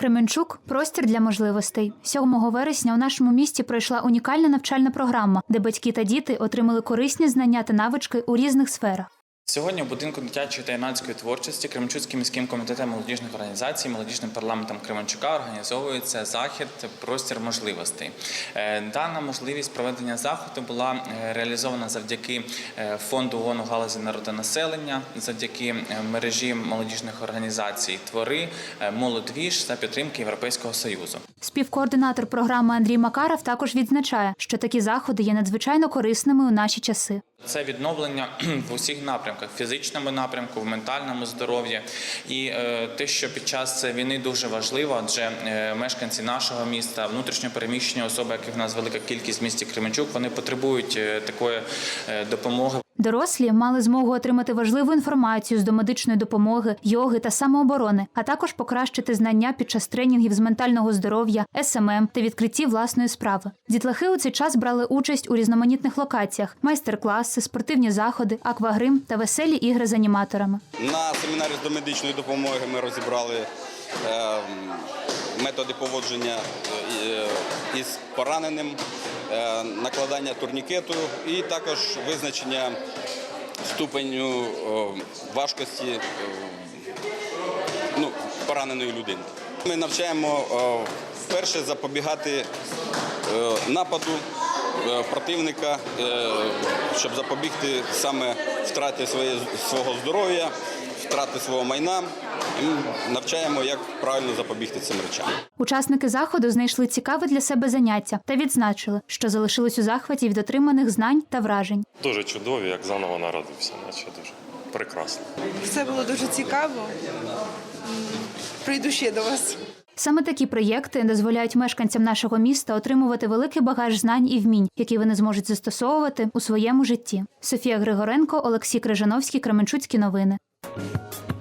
Кременчук простір для можливостей. 7 вересня у нашому місті пройшла унікальна навчальна програма, де батьки та діти отримали корисні знання та навички у різних сферах. Сьогодні в будинку дитячої та юнацької творчості Кременчуцьким міським комітетом молодіжних організацій, молодіжним парламентом Кременчука організовується захід Простір можливостей. Е, Дана можливість проведення заходу була е, реалізована завдяки е, фонду ООН у галузі народонаселення, завдяки мережі молодіжних організацій Твори, Молодвіж за підтримки Європейського союзу. Співкоординатор програми Андрій Макаров також відзначає, що такі заходи є надзвичайно корисними у наші часи. Це відновлення в усіх напрямках: фізичному напрямку, в ментальному здоров'ї. І е, те, що під час війни дуже важливо, адже е, мешканці нашого міста, внутрішньо переміщені особи, яких в нас велика кількість в місті Кременчук, вони потребують е, такої допомоги. Дорослі мали змогу отримати важливу інформацію з домедичної допомоги, йоги та самооборони, а також покращити знання під час тренінгів з ментального здоров'я, СММ та відкритті власної справи. Дітлахи у цей час брали участь у різноманітних локаціях: майстер-класи, спортивні заходи, аквагрим та веселі ігри з аніматорами. На семінарі з домедичної допомоги ми розібрали е, методи поводження е, із пораненим, накладання турнікету і також визначення ступеню е, важкості е, ну, пораненої людини. Ми навчаємо е, перше запобігати е, нападу е, противника, е, щоб запобігти саме втраті свого здоров'я, втрати свого майна. І навчаємо, як правильно запобігти цим речам. Учасники заходу знайшли цікаве для себе заняття та відзначили, що залишились у захваті від отриманих знань та вражень. Дуже чудові, як заново народився, наче дуже прекрасно. Все було дуже цікаво. Прийду ще до вас. Саме такі проєкти дозволяють мешканцям нашого міста отримувати великий багаж знань і вмінь, які вони зможуть застосовувати у своєму житті. Софія Григоренко, Олексій Крижановський, Кременчуцькі новини. Thank you.